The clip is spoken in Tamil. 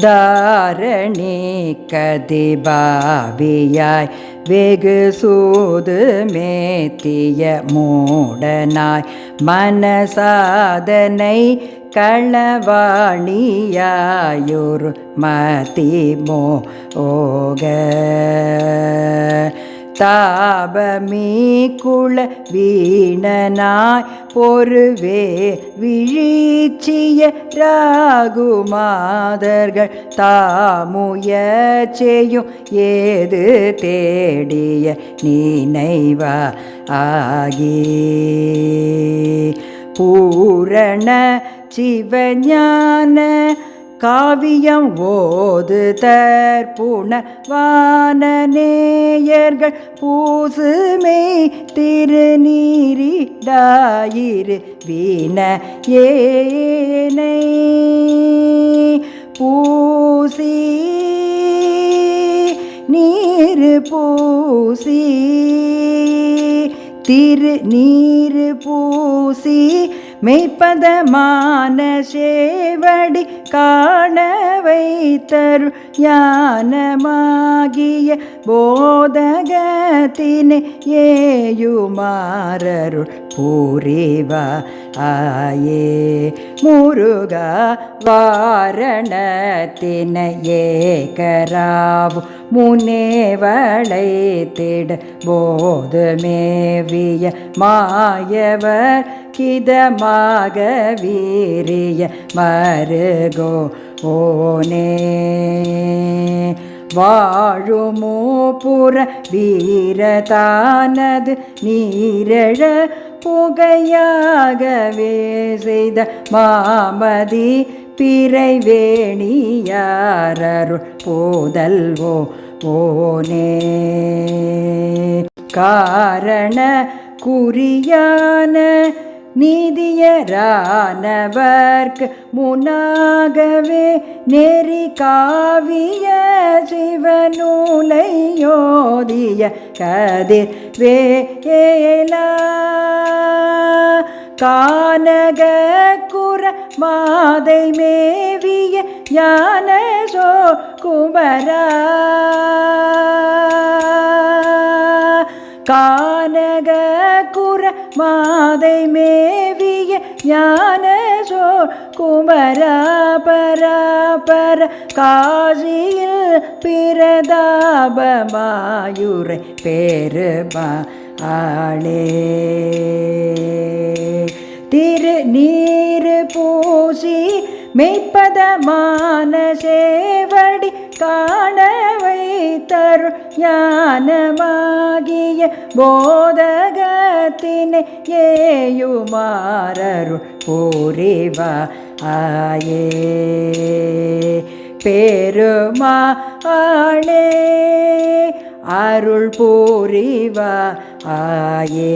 தாரணி கதிபாவியாய் வெகு சூது மேத்திய மூடனாய் மனசாதனை களவாணியாயுர் மதிமோ ஓக தாபமீ குள வீணனாய் பொறுவே விழிச்சிய ராகுமாதர்கள் தாமுயற்செய்யும் ஏது தேடிய நினைவா ஆகி. பூரண சிவஞான காவியம் ஓது தற்புணவானநேயர்கள் பூசுமே திருநீரிடாயிரு வீண ஏனை. பூசி நீர் பூசி திருநீர் பூசி மெய்ப்பதமான சேவடி காண வைத்தரு ஞானமாகிய போதகத்தினை ஏயுமாறருள் பூரிவா ஆயே. முருகா வாரணத்தின ஏகராவு முனேவளை திட போதுமேவிய மாயவர் கிதமாக வீரிய மருகோ ஓனே. வாழுமோ புற வீரதானது நீரழ புகையாகவே செய்த மாமதி பிறை வேணியாரருள் போதல்வோ ஓனே. காரண குறியான நீதியரானவர்க்கு முனாகவே நெறி காவிய சிவநூலை யோதிய கதிர் வேலா. கானக குர மாதை மேவிய ஞான சோ குமரா. கானக குர மாதை மேவிய ஞான சோ குமரா பரா பர காசியில் பிரதாபமாயுரை பேருமா ஆளே திரு நீர் பூசி மெய்ப்பதமான சேவடி காண வைத்தரு ஞானமாகிய போதகத்தினை ஏயுமாறருள் பூரிவா ஆயே. பெருமா ஆளே அருள் பூரிவா ஆயே.